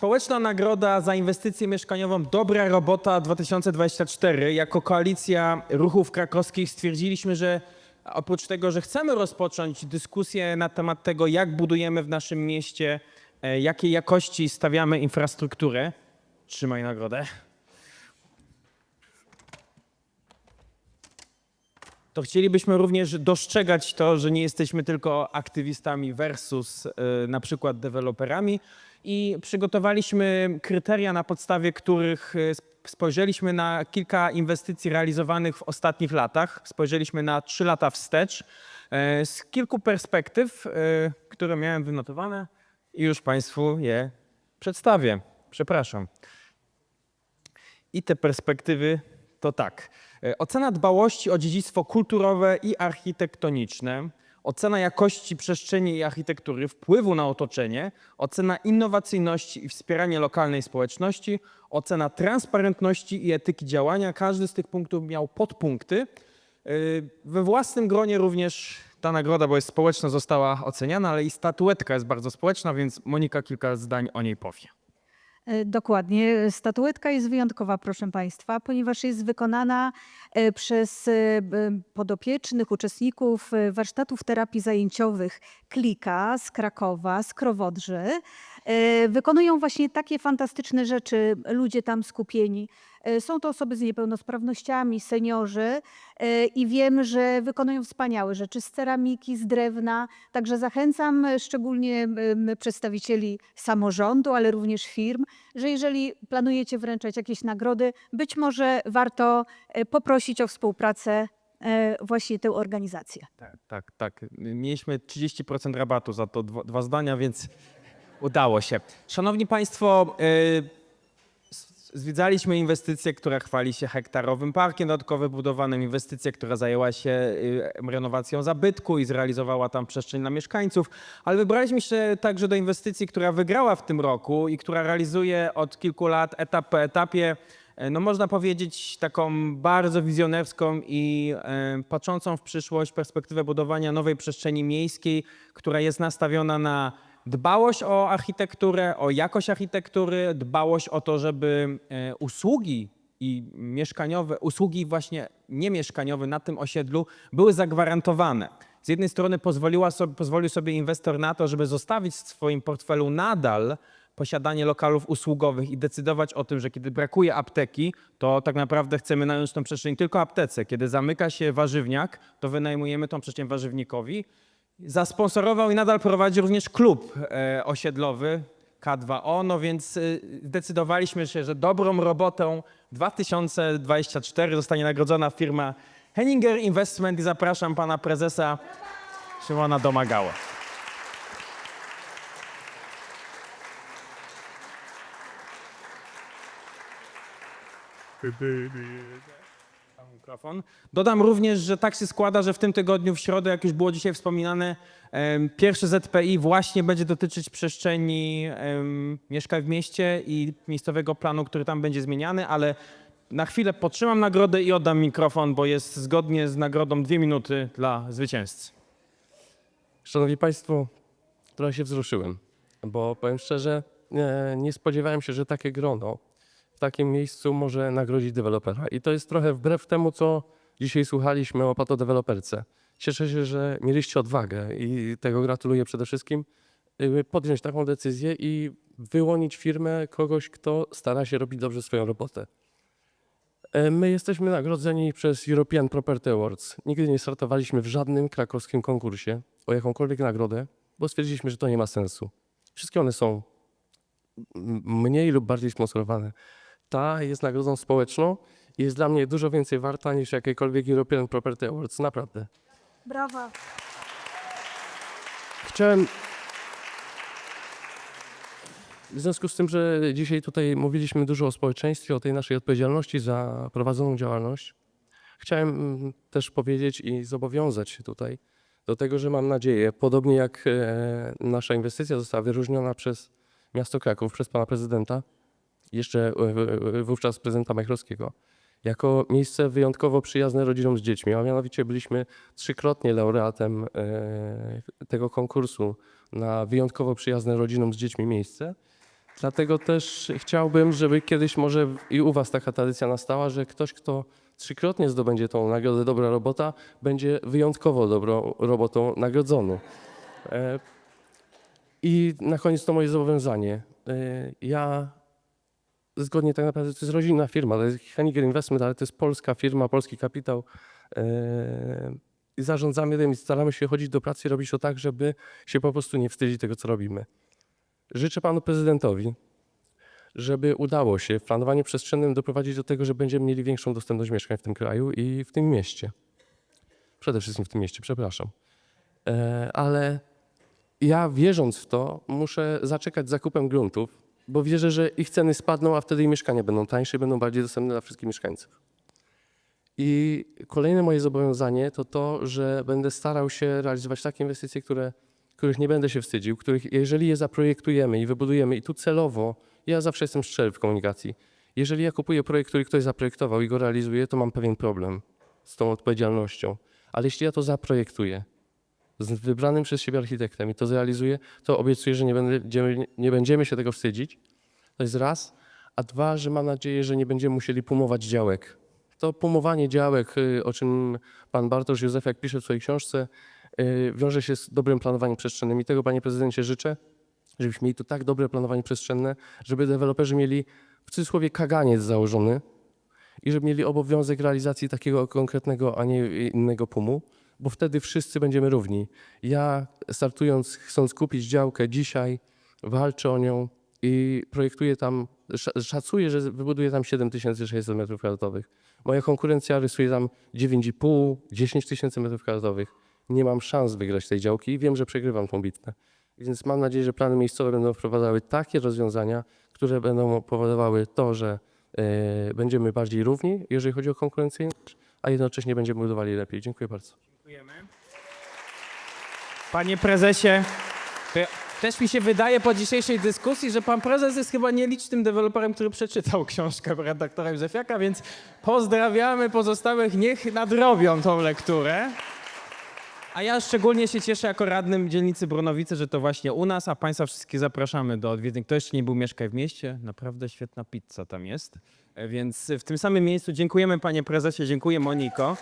Społeczna Nagroda za Inwestycję Mieszkaniową Dobra Robota 2024. Jako koalicja ruchów krakowskich stwierdziliśmy, że oprócz tego, że chcemy rozpocząć dyskusję na temat tego, jak budujemy w naszym mieście, e, jakiej jakości stawiamy infrastrukturę, trzymaj nagrodę, to chcielibyśmy również dostrzegać to, że nie jesteśmy tylko aktywistami versus y, na przykład deweloperami i przygotowaliśmy kryteria, na podstawie których y, sp- spojrzeliśmy na kilka inwestycji realizowanych w ostatnich latach. Spojrzeliśmy na trzy lata wstecz y, z kilku perspektyw, które miałem wynotowane i już Państwu je przedstawię. Przepraszam. I te perspektywy to tak. E, Ocena dbałości o dziedzictwo kulturowe i architektoniczne, ocena jakości przestrzeni i architektury, wpływu na otoczenie, ocena innowacyjności i wspieranie lokalnej społeczności, ocena transparentności i etyki działania. Każdy z tych punktów miał podpunkty. E, We własnym gronie również ta nagroda, bo jest społeczna, została oceniana, ale i statuetka jest bardzo społeczna, więc Monika kilka zdań o niej powie. E, Dokładnie. Statuetka jest wyjątkowa, proszę Państwa, ponieważ jest wykonana e, przez e, podopiecznych uczestników warsztatów terapii zajęciowych Klika z Krakowa, z Krowodrzy. Wykonują właśnie takie fantastyczne rzeczy ludzie tam skupieni. E, Są to osoby z niepełnosprawnościami, seniorzy e, i wiem, że wykonują wspaniałe rzeczy z ceramiki, z drewna. Także zachęcam szczególnie przedstawicieli samorządu, ale również firm, że jeżeli planujecie wręczać jakieś nagrody, być może warto e, poprosić o współpracę właśnie tę organizację. Tak, tak, tak. Mieliśmy 30% rabatu za to dwa, dwa zdania, więc udało się. Szanowni Państwo, yy, zwiedzaliśmy inwestycję, która chwali się hektarowym parkiem dodatkowo budowanym, inwestycję, która zajęła się yy, renowacją zabytku i zrealizowała tam przestrzeń dla mieszkańców, ale wybraliśmy się także do inwestycji, która wygrała w tym roku i która realizuje od kilku lat etap po etapie E, no można powiedzieć, taką bardzo wizjonerską i e, patrzącą w przyszłość perspektywę budowania nowej przestrzeni miejskiej, która jest nastawiona na dbałość o architekturę, o jakość architektury, dbałość o to, żeby e, usługi i mieszkaniowe, usługi właśnie niemieszkaniowe na tym osiedlu były zagwarantowane. Z jednej strony pozwoliła sobie, pozwolił sobie inwestor na to, żeby zostawić w swoim portfelu nadal posiadanie lokalów usługowych i decydować o tym, że kiedy brakuje apteki, to tak naprawdę chcemy nająć tą przestrzeń tylko aptece. Kiedy zamyka się warzywniak, to wynajmujemy tą przestrzeń warzywnikowi. Zasponsorował i nadal prowadzi również klub e, osiedlowy K2O, no więc e, zdecydowaliśmy się, że dobrą robotą 2024 zostanie nagrodzona firma Henninger Investment i zapraszam pana prezesa Szymona Domagała. Mikrofon. Dodam również, że tak się składa, że w tym tygodniu, w środę, jak już było dzisiaj wspominane, em, pierwszy ZPI właśnie będzie dotyczyć przestrzeni em, Mieszkaj w mieście i miejscowego planu, który tam będzie zmieniany, ale na chwilę podtrzymam nagrodę i oddam mikrofon, bo jest zgodnie z nagrodą dwie minuty dla zwycięzcy. Szanowni Państwo, trochę się wzruszyłem, bo powiem szczerze, nie, nie spodziewałem się, że takie grono takim miejscu może nagrodzić dewelopera. I to jest trochę wbrew temu, co dzisiaj słuchaliśmy o patodeweloperce. Cieszę się, że mieliście odwagę i tego gratuluję przede wszystkim, y, podjąć taką decyzję i wyłonić firmę kogoś, kto stara się robić dobrze swoją robotę. E, My jesteśmy nagrodzeni przez European Property Awards. Nigdy nie startowaliśmy w żadnym krakowskim konkursie o jakąkolwiek nagrodę, bo stwierdziliśmy, że to nie ma sensu. Wszystkie one są mniej lub bardziej sponsorowane. Ta jest nagrodą społeczną i jest dla mnie dużo więcej warta niż jakiekolwiek European Property Awards. Naprawdę. Brawa. Chciałem. W związku z tym, że dzisiaj tutaj mówiliśmy dużo o społeczeństwie, o tej naszej odpowiedzialności za prowadzoną działalność, chciałem mm, też powiedzieć i zobowiązać się tutaj do tego, że mam nadzieję, podobnie jak e, nasza inwestycja została wyróżniona przez miasto Kraków, przez pana prezydenta, jeszcze e, w- w- wówczas prezydenta Majchrowskiego, jako miejsce wyjątkowo przyjazne rodzinom z dziećmi, a mianowicie byliśmy trzykrotnie laureatem e, tego konkursu na wyjątkowo przyjazne rodzinom z dziećmi miejsce. Dlatego też chciałbym, żeby kiedyś może i u Was taka tradycja nastała, że ktoś, kto trzykrotnie zdobędzie tą nagrodę Dobra Robota, będzie wyjątkowo dobrą robotą nagrodzony. E, I na koniec to moje zobowiązanie. E, Ja zgodnie tak naprawdę, to jest rodzinna firma, to jest Heniger Investment, ale to jest polska firma, polski kapitał. E, I zarządzamy tym i staramy się chodzić do pracy i robić to tak, żeby się po prostu nie wstydzić tego, co robimy. Życzę panu prezydentowi, żeby udało się w planowaniu przestrzennym doprowadzić do tego, że będziemy mieli większą dostępność mieszkań w tym kraju i w tym mieście. Przede wszystkim w tym mieście, przepraszam. E, ale ja wierząc w to, muszę zaczekać z zakupem gruntów, bo wierzę, że ich ceny spadną, a wtedy i mieszkania będą tańsze i będą bardziej dostępne dla wszystkich mieszkańców. I kolejne moje zobowiązanie to to, że będę starał się realizować takie inwestycje, które, których nie będę się wstydził, których jeżeli je zaprojektujemy i wybudujemy, i tu celowo, ja zawsze jestem szczery w komunikacji, jeżeli ja kupuję projekt, który ktoś zaprojektował i go realizuję, to mam pewien problem z tą odpowiedzialnością. Ale jeśli ja to zaprojektuję, z wybranym przez siebie architektem i to zrealizuję, to obiecuję, że nie, będziemy, nie będziemy się tego wstydzić. To jest raz. A dwa, że mam nadzieję, że nie będziemy musieli pumować działek. To pumowanie działek, y, o czym pan Bartosz Józefek pisze w swojej książce, y, wiąże się z dobrym planowaniem przestrzennym. I tego, panie prezydencie, życzę, żebyśmy mieli tu tak dobre planowanie przestrzenne, żeby deweloperzy mieli w cudzysłowie kaganiec założony i żeby mieli obowiązek realizacji takiego konkretnego, a nie innego pumu, bo wtedy wszyscy będziemy równi. Ja startując, chcąc kupić działkę dzisiaj, walczę o nią i projektuję tam, sza- szacuję, że wybuduję tam 7600 m2. Moja konkurencja rysuje tam 9,5, 10 tysięcy m2. Nie mam szans wygrać tej działki i wiem, że przegrywam tą bitwę. Więc mam nadzieję, że plany miejscowe będą wprowadzały takie rozwiązania, które będą powodowały to, że e, będziemy bardziej równi, jeżeli chodzi o konkurencyjność, a jednocześnie będziemy budowali lepiej. Dziękuję bardzo. Dziękujemy. Panie prezesie, też mi się wydaje po dzisiejszej dyskusji, że pan prezes jest chyba nielicznym deweloperem, który przeczytał książkę redaktora Józefiaka, więc pozdrawiamy pozostałych, niech nadrobią tą lekturę. A ja szczególnie się cieszę jako radnym dzielnicy Brunowice, że to właśnie u nas, a państwa wszystkich zapraszamy do odwiedzeń. Kto jeszcze nie był, mieszkaj w mieście. Naprawdę świetna pizza tam jest. Więc w tym samym miejscu dziękujemy panie prezesie, dziękuję Moniko.